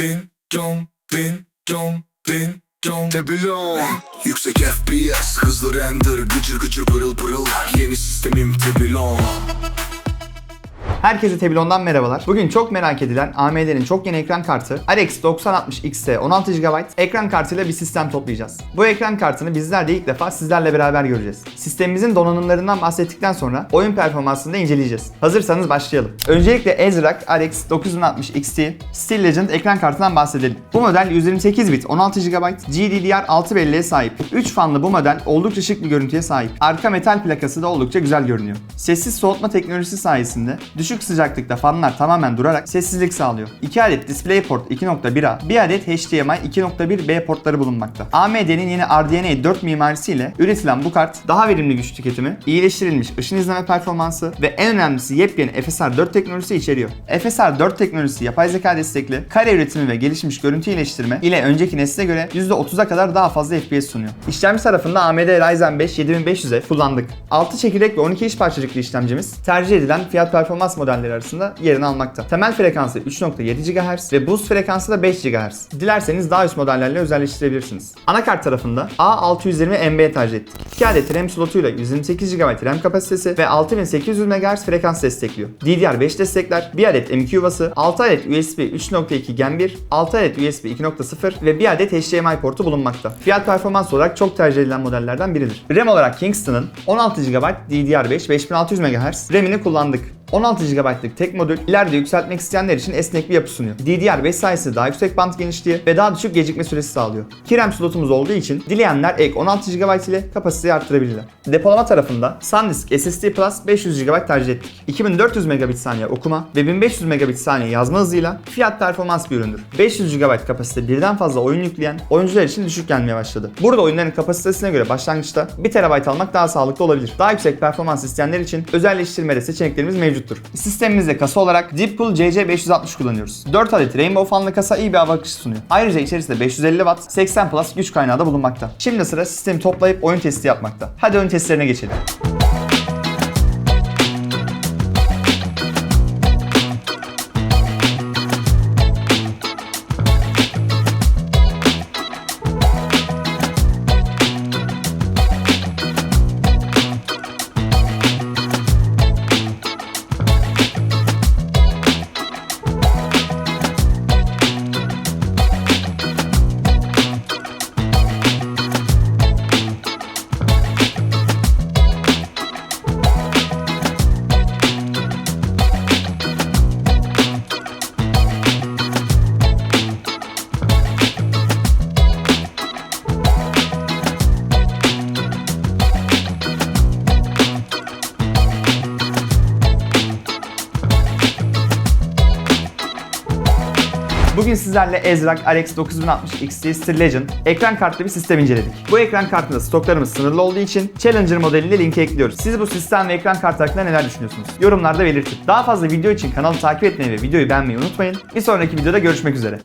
bin dom bin dom bin dom Tebilon. Yüksek FPS hızlı render Gıcır gıcır pırıl pırıl. Yeni sistemim Tebilon Herkese Tebilon'dan merhabalar. Bugün çok merak edilen AMD'nin çok yeni ekran kartı RX 9060 XT 16 GB ekran kartıyla bir sistem toplayacağız. Bu ekran kartını bizler de ilk defa sizlerle beraber göreceğiz. Sistemimizin donanımlarından bahsettikten sonra oyun performansını da inceleyeceğiz. Hazırsanız başlayalım. Öncelikle Ezrak RX 9060 XT Steel Legend ekran kartından bahsedelim. Bu model 128 bit 16 GB GDDR6 belleğe sahip. 3 fanlı bu model oldukça şık bir görüntüye sahip. Arka metal plakası da oldukça güzel görünüyor. Sessiz soğutma teknolojisi sayesinde düşük sıcaklıkta fanlar tamamen durarak sessizlik sağlıyor. 2 adet DisplayPort 2.1A, 1 adet HDMI 2.1B portları bulunmakta. AMD'nin yeni RDNA 4 mimarisiyle üretilen bu kart daha verimli güç tüketimi, iyileştirilmiş ışın izleme performansı ve en önemlisi yepyeni FSR 4 teknolojisi içeriyor. FSR 4 teknolojisi yapay zeka destekli, kare üretimi ve gelişmiş görüntü iyileştirme ile önceki nesle göre %30'a kadar daha fazla FPS sunuyor. İşlemci tarafında AMD Ryzen 5 7500'e kullandık. 6 çekirdek ve 12 iş parçacıklı işlemcimiz tercih edilen fiyat performans modelleri arasında yerini almakta. Temel frekansı 3.7 GHz ve boost frekansı da 5 GHz. Dilerseniz daha üst modellerle özelleştirebilirsiniz. Anakart tarafında A620 MB tercih ettik. 2 adet RAM slotuyla 128 GB RAM kapasitesi ve 6800 MHz frekans destekliyor. DDR5 destekler, 1 adet M.2 yuvası, 6 adet USB 3.2 Gen 1, 6 adet USB 2.0 ve 1 adet HDMI portu bulunmakta. Fiyat performans olarak çok tercih edilen modellerden biridir. RAM olarak Kingston'ın 16 GB DDR5 5600 MHz RAM'ini kullandık. 16 GB'lık tek modül ileride yükseltmek isteyenler için esnek bir yapı sunuyor. DDR5 sayesinde daha yüksek band genişliği ve daha düşük gecikme süresi sağlıyor. 2 RAM slotumuz olduğu için dileyenler ek 16 GB ile kapasiteyi arttırabilirler. Depolama tarafında SanDisk SSD Plus 500 GB tercih ettik. 2400 megabit saniye okuma ve 1500 megabit saniye yazma hızıyla fiyat performans bir üründür. 500 GB kapasite birden fazla oyun yükleyen oyuncular için düşük gelmeye başladı. Burada oyunların kapasitesine göre başlangıçta 1 TB almak daha sağlıklı olabilir. Daha yüksek performans isteyenler için özelleştirmede seçeneklerimiz mevcuttur. Sistemimizde kasa olarak Deepcool CC560 kullanıyoruz. 4 adet Rainbow fanlı kasa iyi bir hava akışı sunuyor. Ayrıca içerisinde 550 Watt 80 Plus güç kaynağı da bulunmakta. Şimdi sıra sistemi toplayıp oyun testi yapmakta. Hadi oyun testlerine geçelim. Bugün sizlerle Ezrak RX 9060 XT Legend ekran kartlı bir sistem inceledik. Bu ekran kartında stoklarımız sınırlı olduğu için Challenger modelini linke ekliyoruz. Siz bu sistem ve ekran kartı hakkında neler düşünüyorsunuz? Yorumlarda belirtin. Daha fazla video için kanalı takip etmeyi ve videoyu beğenmeyi unutmayın. Bir sonraki videoda görüşmek üzere.